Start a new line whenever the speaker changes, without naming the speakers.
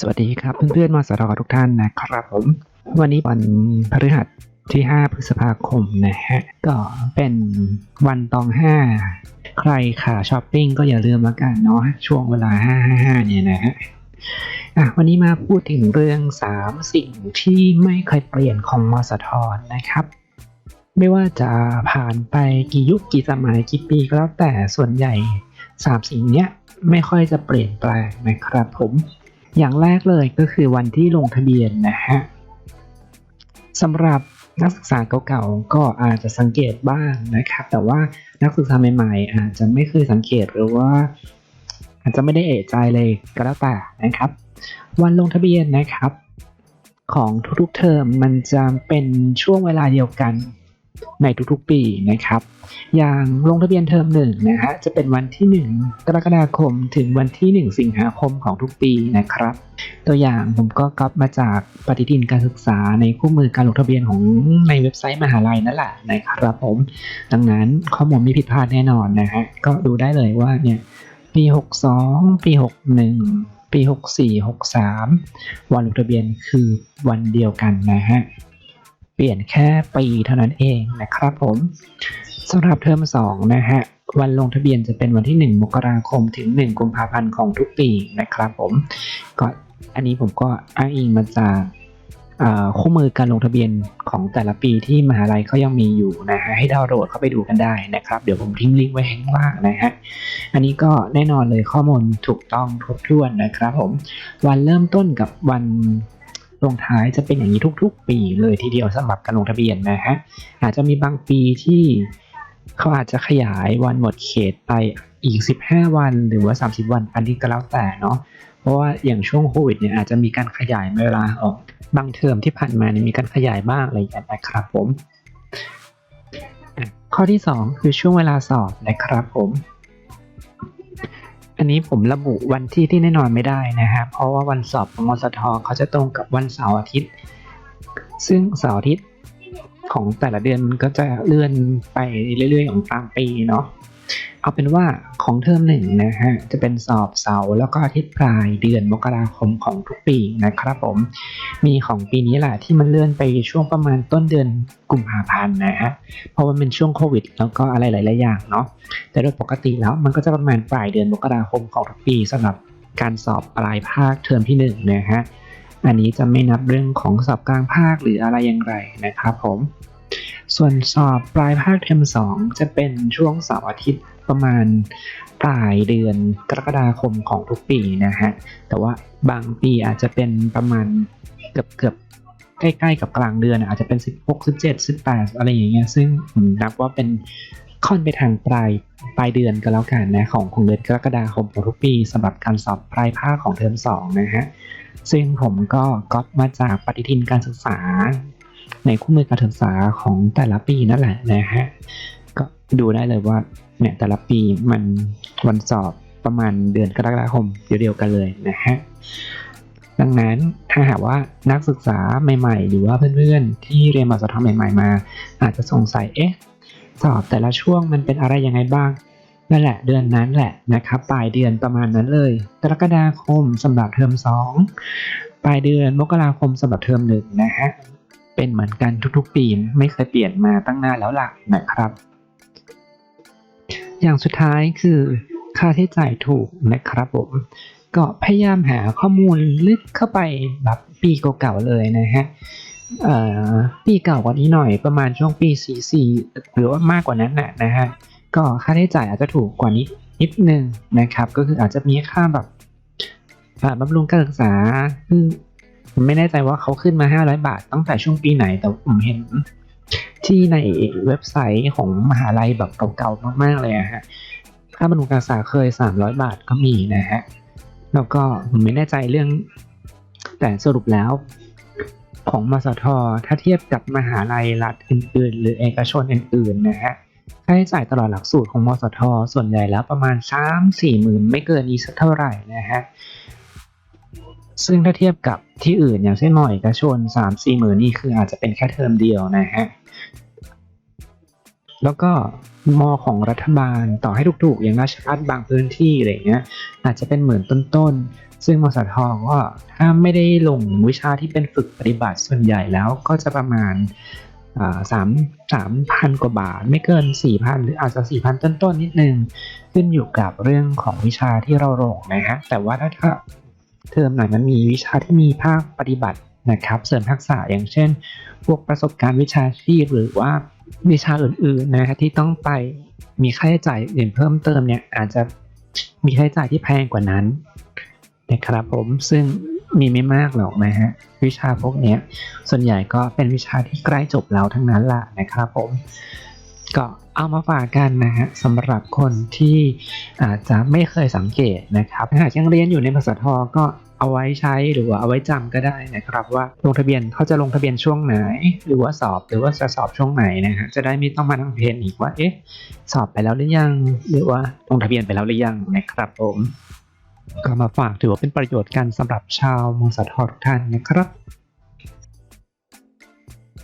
สวัสดีครับเพื่อนๆมสททุกท่านนะครับผม วันนี้วันพฤหัสที่ 5 พฤษภาคมนะฮะ ก็เป็นวันตอง 5 ใครขาช้อปปิ้งก็อย่าลืมแล้วกันเนาะช่วงเวลา 555 เนี่ยนะฮะอะวันนี้มาพูดถึงเรื่อง 3 สิ่งที่ไม่เคยเปลี่ยนของมสทนะครับ ไม่ว่าจะผ่านไปกี่ยุคกี่สมัยกี่ปีก็แล้วแต่ส่วนใหญ่ 3 สิ่งเนี้ยไม่ค่อยจะเปลี่ยนแปลงนะครับผม อย่างแรกเลยก็คือวันที่ลงทะเบียนนะฮะสำหรับนักศึกษาเก่าๆก็อาจจะสังเกตบ้างนะครับ แต่ว่านักศึกษาใหม่ๆ อาจจะไม่เคยสังเกตหรือว่า อาจจะไม่ได้เอะใจเลยก็แล้วแต่นะครับ วันลงทะเบียนนะครับ ของทุกๆเทอมมันจะเป็นช่วงเวลาเดียวกัน ในทุกๆปีนะครับ อย่างลงทะเบียนเทอมหนึ่งนะฮะจะเป็นวันที่ 1 กรกฎาคมถึงวันที่ 1 สิงหาคมของทุกปีนะครับ ตัวอย่างผมก็ก๊อปมาจากปฏิทินการศึกษาในคู่มือการลงทะเบียนของในเว็บไซต์มหาลัยนั่นแหละนะครับผม ดังนั้นข้อมูลไม่ผิดพลาดแน่นอนนะฮะก็ดูได้เลยว่าเนี่ยปี 62 ปี 61 ปี 64 63 วันลงทะเบียนคือวันเดียวกันนะฮะ เปลี่ยนแค่ปีเท่านั้นเองนะครับผมสำหรับเทอม2นะฮะวันลงทะเบียนจะเป็นวันที่ 1 มกราคมถึง 1 กุมภาพันธ์ของทุกปีนะครับผมก็อันนี้ผมก็อ้างอิงมาจากคู่มือการลงทะเบียนของแต่ละปีที่มหาลัยเขายังมีอยู่นะฮะให้ดาวน์โหลดเข้าไปดูกันได้นะครับ เดี๋ยวผมทิ้งลิงก์ไว้ข้างล่างนะฮะอันนี้ก็แน่นอนเลยข้อมูลถูกต้องครบถ้วนนะครับผมวันเริ่มต้นกับวัน ลงท้ายจะเป็นอย่างนี้ทุก ๆ ปีเลยทีเดียวสำหรับการลงทะเบียนนะฮะอาจจะมีบางปีที่เขาอาจจะขยายวันหมดเขตไปอีก 15 วันหรือว่า 30 วัน อันนี้ก็แล้วแต่เนาะเพราะว่าอย่างช่วงโควิดเนี่ยอาจจะมีการขยายเวลาออกบางเทอมที่ผ่านมาเนี่ยมีการขยายบ้างอะไรอย่างเงี้ยนะครับผมข้อที่ 2 คือช่วงเวลาสอบนะครับผม อันนี้ผมระบุวันที่ที่แน่นอนไม่ได้นะครับเพราะว่าวันสอบของมสทเขาจะตรงกับวันเสาร์อาทิตย์ ซึ่งเสาร์อาทิตย์ของแต่ละเดือนมันก็จะเลื่อนไปเรื่อยๆของตามปีเนาะเอาเป็นว่า ของเทอมหนึ่งนะฮะจะเป็นสอบเสาร์แล้วก็อาทิตย์ปลายเดือนมกราคมของทุกปีนะครับผม มีของปีนี้แหละที่มันเลื่อนไปช่วงประมาณต้นเดือนกุมภาพันธ์นะฮะเพราะมันเป็นช่วงโควิด แล้วก็อะไรหลายๆอย่างเนาะแต่โดยปกติแล้วมันก็จะประมาณปลายเดือนมกราคมของทุกปีสำหรับการสอบปลายภาคเทอมที่1นงนะฮะอันนี้จะไม่นับเรื่องของสอบกลางภาคหรืออะไรอย่างไรนะครับผมส่วนสอบปลายภาคเทอม2จะเป็นช่วงเสาร์อาทิตย์ ประมาณปลายเดือนกรกฎาคมของทุกปีนะฮะ แต่ว่าบางปีอาจจะเป็นประมาณเกือบเกือบใกล้ๆกับกลางเดือนอาจจะเป็น 16 17 18 อะไรอย่างเงี้ย ซึ่งผมนับว่าเป็นค่อนไปทางปลายปลายเดือนก็แล้วกันนะของของเดือนกรกฎาคมของทุกปีสำหรับการสอบปลายภาคของเทอมสองนะฮะ ซึ่งผมก็ก๊อปมาจากปฏิทินการศึกษา ในคู่มือการศึกษาของแต่ละปีนั่นแหละนะฮะ ก็ดูได้เลยว่าเนี่ยแต่ละปีมันวันสอบประมาณเดือนกรกฎาคมเดียวกันเลยนะฮะดังนั้นถ้าหากว่านักศึกษาใหม่ ๆ หรือว่าเพื่อนๆ ที่เรียนมสทใหม่ ๆ มา อาจจะสงสัยเอ๊ะสอบแต่ละช่วงมันเป็นอะไรยังไงบ้างนั่นแหละเดือนนั้นแหละนะครับปลายเดือนประมาณนั้นเลยกรกฎาคมสำหรับเทอม2 ปลายเดือนมกราคมสำหรับเทอมหนึ่งนะฮะเป็นเหมือนกันทุกๆ ปีไม่เคยเปลี่ยนมาตั้งนานแล้วล่ะนะครับ อย่างสุดท้ายคือค่าใช้จ่ายถูกนะครับผม ก็พยายามหาข้อมูลลึกเข้าไปแบบปีเก่าๆเลยนะฮะปีเก่ากว่านี้หน่อยประมาณช่วงปี 44 หรือว่ามากกว่านั้นนะนะฮะก็ค่าใช้จ่ายอาจจะถูกกว่านี้นิดนึงนะครับ ก็คืออาจจะมีค่าแบบอ่าบำรุงการศึกษาคือผมไม่แน่ใจว่าเขาขึ้นมา 500 บาทตั้งแต่ช่วงปีไหนแต่ผมเห็น ที่ในเว็บไซต์ของมหาลัยแบบเก่าๆมากๆเลยฮะค่าบำรุงการศึกษาเคย 300 บาทก็มีนะฮะแล้วก็ผมไม่แน่ใจเรื่องแต่สรุปแล้วของมสท ถ้าเทียบกับมหาลัยรัฐอื่นๆ หรือเอกชนอื่นๆนะฮะค่าใช้จ่ายตลอดหลักสูตรของมสท ส่วนใหญ่แล้วประมาณ 3-4หมื่นไม่เกินนี้สักเท่าไหร่นะฮะซึ่งถ้าเทียบกับที่อื่นอย่างเช่นมอเอกชน3-4หมื่นนี่คืออาจจะเป็นแค่เทอมเดียวนะฮะ แล้วก็มอของรัฐบาลต่อให้ถูกๆ อย่างราชพัฒบางพื้นที่อะไรเงี้ยอาจจะเป็นหมื่นต้นๆ ซึ่งมสทก็ถ้าไม่ได้ลงวิชาที่เป็นฝึกปฏิบัติส่วนใหญ่แล้วก็จะประมาณสามสามพันกว่าบาท ไม่เกินสี่พันหรืออาจจะสี่พันต้นๆนิดนึง ขึ้นอยู่กับเรื่องของวิชาที่เราลงนะฮะแต่ว่าถ้าถ้าเทอมไหนมันมีวิชาที่มีภาคปฏิบัตินะครับ เสริมทักษะอย่างเช่น พวกประสบการณ์วิชาชีพหรือว่า วิชาอื่นๆนะฮะที่ต้องไปมีค่าใช้จ่ายอื่นเพิ่มเติมเนี่ยอาจจะมีค่าใช้จ่ายที่แพงกว่านั้นนะครับผมซึ่งมีไม่มากหรอกนะฮะวิชาพวกนี้ส่วนใหญ่ก็เป็นวิชาที่ใกล้จบแล้วทั้งนั้นละนะครับผมก็เอามาฝากกันนะฮะสำหรับคนที่อาจจะไม่เคยสังเกตนะครับถ้าหากยังเรียนอยู่ในภาษาทอก็ เอาไว้ใช้หรือว่าเอาไว้จำก็ได้นะครับ ว่าลงทะเบียนเขาจะลงทะเบียนช่วงไหน หรือว่าสอบหรือว่าจะสอบช่วงไหนนะฮะจะได้ไม่ต้องมานั่งเพนอีกว่าเอ๊ะสอบไปแล้วหรือยัง หรือว่าลงทะเบียนไปแล้วหรือยังนะครับผมก็มาฝากถือว่าเป็นประโยชน์กันสำหรับชาวมสททุกท่านนะครับ